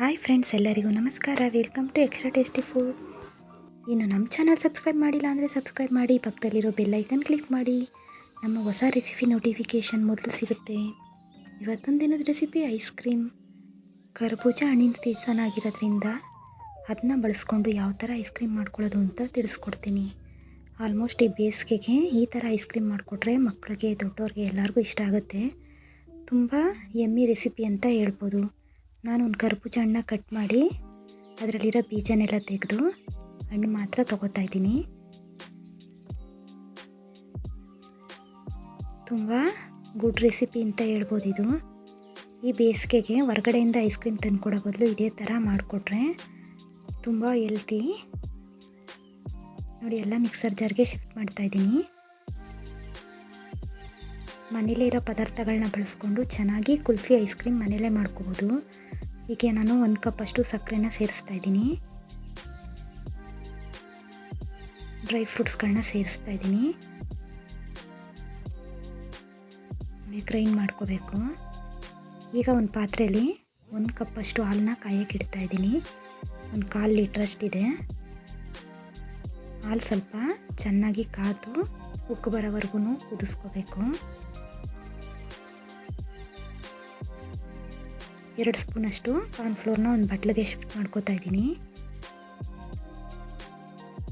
Hi friends, ಎಲ್ಲರಿಗೂ ನಮಸ್ಕಾರ. Welcome to extra tasty food ಇನ್ನು ನಮ್ಮ ಚಾನಲ್ ಸಬ್ಸ್ಕ್ರೈಬ್ ಮಾಡಿಲ್ಲ ಅಂದರೆ ಸಬ್ಸ್ಕ್ರೈಬ್ ಮಾಡಿ, ಪಕ್ಕದಲ್ಲಿರೋ ಬೆಲ್ಲೈಕನ್ ಕ್ಲಿಕ್ ಮಾಡಿ. ನಮ್ಮ ಹೊಸ ರೆಸಿಪಿ ನೋಟಿಫಿಕೇಷನ್ ಮೊದಲು ಸಿಗುತ್ತೆ. ಇವತ್ತೊಂದು ದಿನದ ರೆಸಿಪಿ ಐಸ್ ಕ್ರೀಮ್ ಕರ್ಬೂಜ ಹಣ್ಣಿನ ಸೀಸನ್ ಆಗಿರೋದ್ರಿಂದ ಅದನ್ನ ಬಳಸ್ಕೊಂಡು ಯಾವ ಥರ ಐಸ್ ಕ್ರೀಮ್ ಮಾಡ್ಕೊಳ್ಳೋದು ಅಂತ ತಿಳಿಸ್ಕೊಡ್ತೀನಿ. ಆಲ್ಮೋಸ್ಟ್ ಈ ಬೇಸಿಗೆಗೆ ಈ ಥರ ಐಸ್ ಕ್ರೀಮ್ ಮಾಡಿಕೊಟ್ರೆ ಮಕ್ಕಳಿಗೆ ದೊಡ್ಡವ್ರಿಗೆ ಎಲ್ಲರಿಗೂ ಇಷ್ಟ ಆಗುತ್ತೆ. ತುಂಬ ಎಮ್ಮಿ ರೆಸಿಪಿ ಅಂತ ಹೇಳ್ಬೋದು. ನಾನು ಒಂದು ಕರ್ಬೂಜ ಹಣ್ಣ ಕಟ್ ಮಾಡಿ ಅದರಲ್ಲಿರೋ ಬೀಜನೆಲ್ಲ ತೆಗೆದು ಹಣ್ಣು ಮಾತ್ರ ತೊಗೋತಾ ಇದ್ದೀನಿ. ತುಂಬ ಗುಡ್ ರೆಸಿಪಿ ಅಂತ ಹೇಳ್ಬೋದು ಇದು. ಈ ಬೇಸಿಗೆಗೆ ಹೊರಗಡೆಯಿಂದ ಐಸ್ ಕ್ರೀಮ್ ತಂದುಕೊಡೋ ಬದಲು ಇದೇ ಥರ ಮಾಡಿಕೊಟ್ರೆ ತುಂಬ ಹೆಲ್ತಿ. ನೋಡಿ, ಎಲ್ಲ ಮಿಕ್ಸರ್ ಜಾರ್ಗೆ ಶಿಫ್ಟ್ ಮಾಡ್ತಾ ಇದ್ದೀನಿ. ಮನೇಲೇ ಇರೋ ಪದಾರ್ಥಗಳನ್ನ ಬಳಸ್ಕೊಂಡು ಚೆನ್ನಾಗಿ ಕುಲ್ಫಿ ಐಸ್ ಕ್ರೀಮ್ ಮನೇಲೇ ಮಾಡ್ಕೋಬೋದು. ಈಗ ನಾನು ಒಂದು ಕಪ್ ಅಷ್ಟು ಸಕ್ಕರೆನ ಸೇರಿಸ್ತಾ ಇದ್ದೀನಿ. ಡ್ರೈ ಫ್ರೂಟ್ಸ್ಗಳನ್ನ ಸೇರಿಸ್ತಾ ಇದ್ದೀನಿ. ಗ್ರೈಂಡ್ ಮಾಡ್ಕೋಬೇಕು. ಈಗ ಒಂದು ಪಾತ್ರೆಯಲ್ಲಿ ಒಂದು ಕಪ್ ಅಷ್ಟು ಹಾಲನ್ನ ಕಾಯಕ್ಕೆ ಇಡ್ತಾ ಇದ್ದೀನಿ. ಒಂದು ಕಾಲು ಲೀಟ್ರಷ್ಟಿದೆ ಹಾಲು ಸ್ವಲ್ಪ ಚೆನ್ನಾಗಿ ಕಾದು ಉಕ್ಕು ಬರೋವರೆಗೂ ಕುದಿಸ್ಕೋಬೇಕು. ಎರಡು ಸ್ಪೂನಷ್ಟು ಕಾರ್ನ್ಫ್ಲೋರ್ನ ಒಂದು ಬಟ್ಲಿಗೆ ಶಿಫ್ಟ್ ಮಾಡ್ಕೋತಾ ಇದ್ದೀನಿ.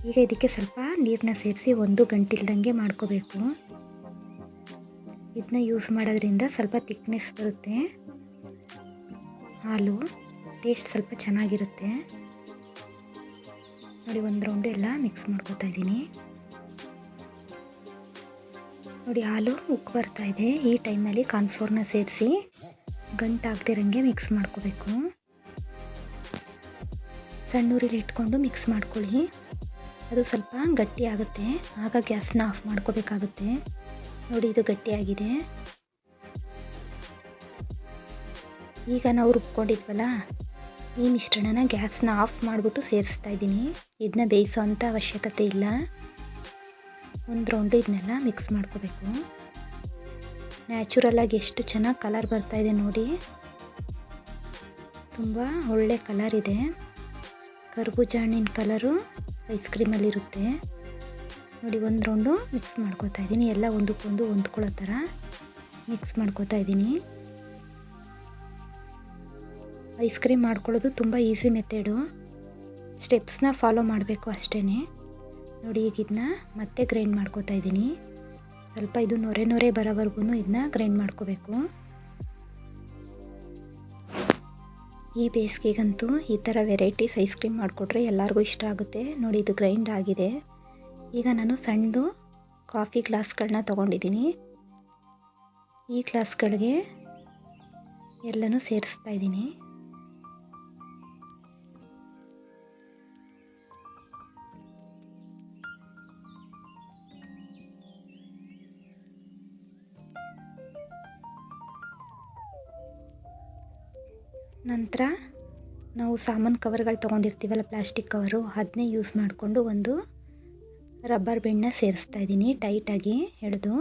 ಈಗ ಇದಕ್ಕೆ ಸ್ವಲ್ಪ ನೀರನ್ನ ಸೇರಿಸಿ ಒಂದು ಗಂಟಿಲ್ದಂಗೆ ಮಾಡ್ಕೋಬೇಕು. ಇದನ್ನ ಯೂಸ್ ಮಾಡೋದ್ರಿಂದ ಸ್ವಲ್ಪ ತಿಕ್ನೆಸ್ ಬರುತ್ತೆ. ಹಾಲು ಟೇಸ್ಟ್ ಸ್ವಲ್ಪ ಚೆನ್ನಾಗಿರುತ್ತೆ. ನೋಡಿ, ಒಂದು ರೌಂಡ್ ಎಲ್ಲ ಮಿಕ್ಸ್ ಮಾಡ್ಕೋತಾ ಇದ್ದೀನಿ. ನೋಡಿ, ಹಾಲು ಉಕ್ಕು ಬರ್ತಾ ಇದೆ. ಈ ಟೈಮಲ್ಲಿ ಕಾರ್ನ್ಫ್ಲೋರ್ನ ಸೇರಿಸಿ ಗಂಟಾಗದಿರಂಗೆ ಮಿಕ್ಸ್ ಮಾಡ್ಕೋಬೇಕು. ಸಣ್ಣೂರಲ್ಲಿ ಇಟ್ಕೊಂಡು ಮಿಕ್ಸ್ ಮಾಡ್ಕೊಳ್ಳಿ. ಅದು ಸ್ವಲ್ಪ ಗಟ್ಟಿ ಆಗುತ್ತೆ. ಆಗ ಗ್ಯಾಸ್ನ ಆಫ್ ಮಾಡ್ಕೋಬೇಕಾಗುತ್ತೆ. ನೋಡಿ, ಇದು ಗಟ್ಟಿಯಾಗಿದೆ ಈಗ ನಾವು ರುಬ್ಕೊಂಡಿದ್ವಲ್ಲ, ಈ ಮಿಶ್ರಣನ ಗ್ಯಾಸ್ನ ಆಫ್ ಮಾಡಿಬಿಟ್ಟು ಸೇರಿಸ್ತಾ ಇದ್ದೀನಿ. ಇದನ್ನ ಬೇಯಿಸೋ ಅಂಥ ಅವಶ್ಯಕತೆ ಇಲ್ಲ. ಒಂದು ರೌಂಡು ಇದನ್ನೆಲ್ಲ ಮಿಕ್ಸ್ ಮಾಡ್ಕೋಬೇಕು. ನ್ಯಾಚುರಲಾಗಿ ಎಷ್ಟು ಚೆನ್ನಾಗಿ ಕಲರ್ ಬರ್ತಾ ಇದೆ ನೋಡಿ. ತುಂಬ ಒಳ್ಳೆ ಕಲರ್ ಇದೆ. ಕರ್ಬೂಜ ಹಣ್ಣಿನ ಕಲರು ಐಸ್ ಕ್ರೀಮಲ್ಲಿರುತ್ತೆ ನೋಡಿ ಒಂದು ರೌಂಡು ಮಿಕ್ಸ್ ಮಾಡ್ಕೋತಾ ಇದ್ದೀನಿ. ಎಲ್ಲ ಒಂದಕ್ಕೊಂದು ಹೊಂದ್ಕೊಳ್ಳೋ ಥರ ಮಿಕ್ಸ್ ಮಾಡ್ಕೋತಾ ಇದ್ದೀನಿ. ಐಸ್ ಕ್ರೀಮ್ ಮಾಡ್ಕೊಳ್ಳೋದು ತುಂಬ ಈಸಿ ಮೆಥಡು. ಸ್ಟೆಪ್ಸ್ನ ಫಾಲೋ ಮಾಡಬೇಕು ಅಷ್ಟೇ ನೋಡಿ ಈಗ ಇದನ್ನ ಮತ್ತೆ ಗ್ರೈಂಡ್ ಮಾಡ್ಕೋತಾ ಇದ್ದೀನಿ. ಸ್ವಲ್ಪ ಇದು ನೊರೆ ನೊರೆ ಬರೋವರೆಗೂ ಇದನ್ನ ಗ್ರೈಂಡ್ ಮಾಡ್ಕೋಬೇಕು. ಈ ಬೇಸಿಗೆಗಂತೂ ಈ ಥರ ವೆರೈಟೀಸ್ ಐಸ್ ಕ್ರೀಮ್ ಮಾಡಿಕೊಟ್ರೆ ಎಲ್ಲರಿಗೂ ಇಷ್ಟ ಆಗುತ್ತೆ. ನೋಡಿ ಇದು ಗ್ರೈಂಡ್ ಆಗಿದೆ. ಈಗ ನಾನು ಸಣ್ಣದು ಕಾಫಿ ಗ್ಲಾಸ್ಗಳನ್ನ ತೊಗೊಂಡಿದ್ದೀನಿ. ಈ ಗ್ಲಾಸ್ಗಳಿಗೆ ಎಲ್ಲನೂ ಸೇರಿಸ್ತಾ ಇದ್ದೀನಿ. ನಂತರ ನಾವು ಸಾಮಾನು ಕವರ್ಗಳು ತೊಗೊಂಡಿರ್ತೀವಲ್ಲ ಪ್ಲಾಸ್ಟಿಕ್ ಕವರು ಅದನ್ನೇ ಯೂಸ್ ಮಾಡಿಕೊಂಡು ಒಂದು ರಬ್ಬರ್ ಬೆಣ್ಣೆ ಸೇರಿಸ್ತಾ ಇದ್ದೀನಿ ಟೈಟಾಗಿ ಹಿಡಿದು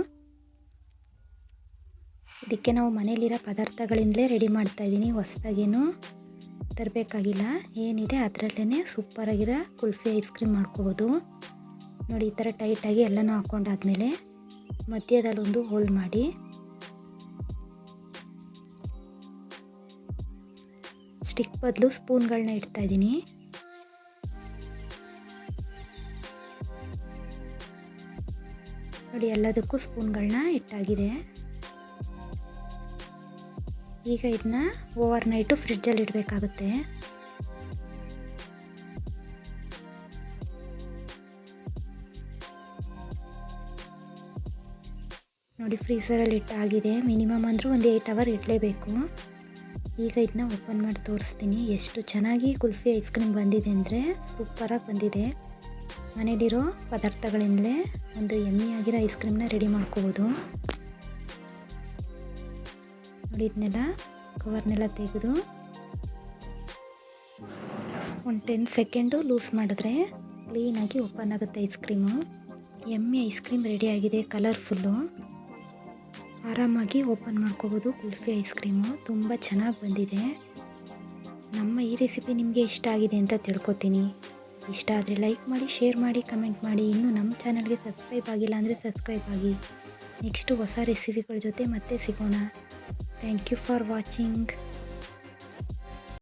ಇದಕ್ಕೆ ನಾವು ಮನೇಲಿರೋ ಪದಾರ್ಥಗಳಿಂದಲೇ ರೆಡಿ ಮಾಡ್ತಾ ಇದ್ದೀನಿ, ಹೊಸ್ದಾಗೇನು ತರಬೇಕಾಗಿಲ್ಲ. ಏನಿದೆ ಅದರಲ್ಲೇ ಸೂಪರಾಗಿರೋ ಕುಲ್ಫಿ ಐಸ್ ಕ್ರೀಮ್ ಮಾಡ್ಕೋಬೋದು. ನೋಡಿ ಈ ಥರ ಟೈಟಾಗಿ ಎಲ್ಲನೂ ಹಾಕ್ಕೊಂಡಾದ್ಮೇಲೆ ಮಧ್ಯದಲ್ಲೊಂದು ಹೋಲ್ ಮಾಡಿ. ಸ್ಟಿಕ್ ಬದಲು ಸ್ಪೂನ್ಗಳನ್ನ ಇಡ್ತಾ ಇದ್ದೀನಿ. ನೋಡಿ, ಎಲ್ಲದಕ್ಕೂ ಸ್ಪೂನ್ಗಳನ್ನ ಇಟ್ಟಾಗಿದೆ ಈಗ ಇದನ್ನ ಓವರ್ ನೈಟು ಫ್ರಿಡ್ಜಲ್ಲಿ ಇಡಬೇಕಾಗುತ್ತೆ. ನೋಡಿ, ಫ್ರೀಸರಲ್ಲಿ ಇಟ್ಟಾಗಿದೆ ಮಿನಿಮಮ್ ಅಂದರೂ ಒಂದು ಏಯ್ಟ್ ಅವರ್ ಇಡಲೇಬೇಕು. ಈಗ ಇದನ್ನ ಓಪನ್ ಮಾಡಿ ತೋರಿಸ್ತೀನಿ. ಎಷ್ಟು ಚೆನ್ನಾಗಿ ಕುಲ್ಫಿ ಐಸ್ ಕ್ರೀಮ್ ಬಂದಿದೆ ಅಂದರೆ ಸೂಪರಾಗಿ ಬಂದಿದೆ. ಮನೇಲಿರೋ ಪದಾರ್ಥಗಳಿಂದಲೇ ಒಂದು ಎಮ್ಮಿಯಾಗಿರೋ ಐಸ್ ಕ್ರೀಮ್ನ ರೆಡಿ ಮಾಡ್ಕೋಬೋದು. ನೋಡಿ ಇದನ್ನೆಲ್ಲ ಕವರ್ನೆಲ್ಲ ತೆಗೆದು ಒಂದು ಟೆನ್ ಸೆಕೆಂಡು ಲೂಸ್ ಮಾಡಿದ್ರೆ ಕ್ಲೀನಾಗಿ ಓಪನ್ ಆಗುತ್ತೆ ಐಸ್ ಕ್ರೀಮು ಎಮ್ಮೆ ಐಸ್ ಕ್ರೀಮ್ ರೆಡಿಯಾಗಿದೆ ಕಲರ್ಫುಲ್ಲು ಆರಾಮಾಗಿ ಓಪನ್ ಮಾಡ್ಕೋಬೋದು ಕುಲ್ಫಿ ಐಸ್ ಕ್ರೀಮು. ತುಂಬ ಚೆನ್ನಾಗಿ ಬಂದಿದೆ. ನಮ್ಮ ಈ ರೆಸಿಪಿ ನಿಮಗೆ ಇಷ್ಟ ಆಗಿದೆ ಅಂತ ತಿಳ್ಕೊತೀನಿ. ಇಷ್ಟ ಆದರೆ ಲೈಕ್ ಮಾಡಿ, ಶೇರ್ ಮಾಡಿ, ಕಮೆಂಟ್ ಮಾಡಿ. ಇನ್ನೂ ನಮ್ಮ ಚಾನಲ್ಗೆ ಸಬ್ಸ್ಕ್ರೈಬ್ ಆಗಿಲ್ಲ ಅಂದರೆ ಸಬ್ಸ್ಕ್ರೈಬ್ ಆಗಿ. ನೆಕ್ಸ್ಟು ಹೊಸ ರೆಸಿಪಿಗಳ ಜೊತೆ ಮತ್ತೆ ಸಿಗೋಣ. Thank you for watching.